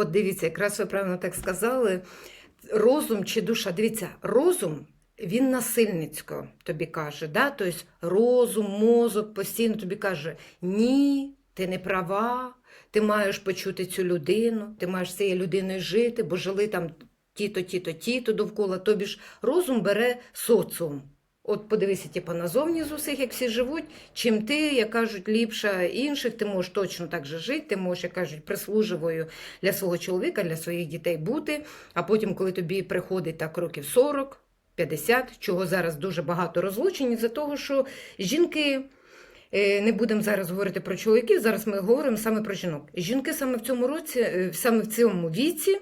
От дивіться, якраз ви правильно так сказали. Розум чи душа? Дивіться, розум він насильницько тобі каже. Да? Тобто розум, мозок постійно тобі каже: ні, ти не права, ти маєш почути цю людину, ти маєш цією людиною жити, бо жили там ті-то, ті-то, ті-то довкола. Тобі ж розум бере соціум. От подивися, типу, назовні з усіх, як всі живуть, чим ти, як кажуть, ліпша інших, ти можеш точно так же жити, ти можеш, як кажуть, прислуживою для свого чоловіка, для своїх дітей бути. А потім, коли тобі приходить так років 40, 50, чого зараз дуже багато розлучень, із-за того, що жінки. е, Не будемо зараз говорити про чоловіків, зараз ми говоримо саме про жінок. Жінки саме в цьому році, е, саме в цьому віці,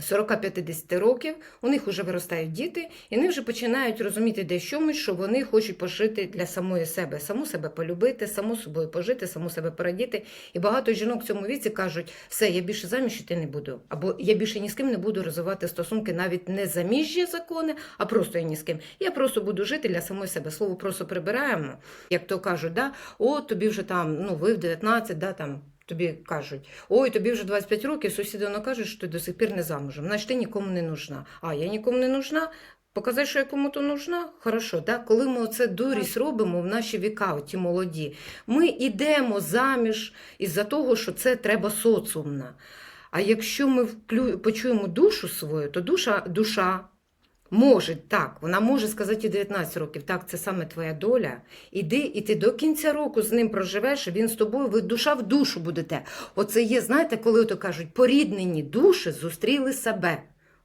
40-50 років, у них вже виростають діти, і вони вже починають розуміти десь чомусь, що вони хочуть пожити для самої себе, саму себе полюбити, саму собою пожити, саму себе порадіти. І багато жінок в цьому віці кажуть, все, я більше заміж йти не буду. Або я більше ні з ким не буду розвивати стосунки, навіть не заміжжя закони, а просто я ні з ким. Я просто буду жити для самої себе. Слово просто прибираємо, як то кажуть, да? о, тобі вже там, ну, ви в 19, да, там. Тобі кажуть, ой, тобі вже 25 років, сусіди воно кажуть, що ти до сих пір не замужем. Значить, ти нікому не нужна. А я нікому не нужна. Показати, що я кому-то нужна? Хорошо, так? коли ми оце дурість робимо в наші віка, ті молоді, ми йдемо заміж із-за того, що це треба соціумна. А якщо ми вклю... почуємо душу свою, то душа, душа може так, вона може сказати і 19 років, так, це саме твоя доля. Іди, і ти до кінця року з ним проживеш, він з тобою, ви душа в душу будете. Оце є, знаєте, коли ото кажуть, поріднені душі зустріли себе.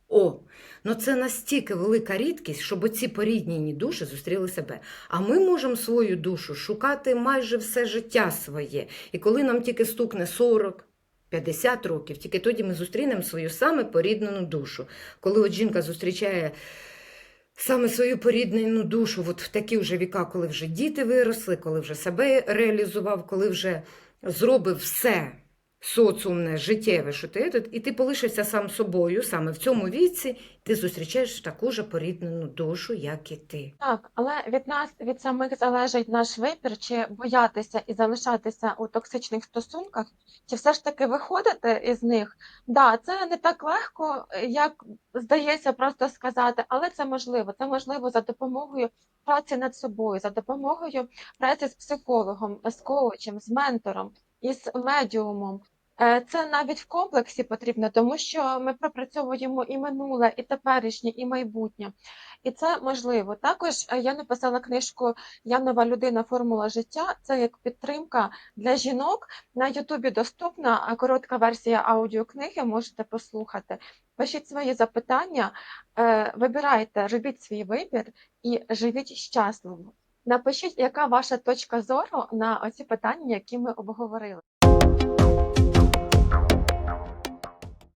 О, ну це настільки велика рідкість, щоб оці поріднені душі зустріли себе. А ми можемо свою душу шукати майже все життя своє. І коли нам тільки стукне 40, 50 років, тільки тоді ми зустрінемо свою саме поріднену душу. Коли от жінка зустрічає саме свою поріднену душу, от в такі вже віка, коли вже діти виросли, коли вже себе реалізував, коли вже зробив все соціумне, життєве, що ти тут, і ти полишився сам собою, саме в цьому віці, ти зустрічаєш таку ж поріднену душу, як і ти. Так, але від нас від самих залежить наш вибір, чи боятися і залишатися у токсичних стосунках, чи все ж таки виходити із них. Да, це не так легко, як здається, просто сказати, але це можливо. Це можливо за допомогою праці над собою, за допомогою праці з психологом, з коучем, з ментором, із медіумом. Е, Це навіть в комплексі потрібно, тому що ми пропрацьовуємо і минуле, і теперішнє, і майбутнє. І це можливо. Також е, я написала книжку Я нова людина, формула життя. Це як підтримка для жінок. На Ютубі доступна коротка версія аудіокниги, можете послухати. Пишіть свої запитання, е, вибирайте, робіть свій вибір і живіть щасливо. Напишіть, яка ваша точка зору на оці питання, які ми обговорили.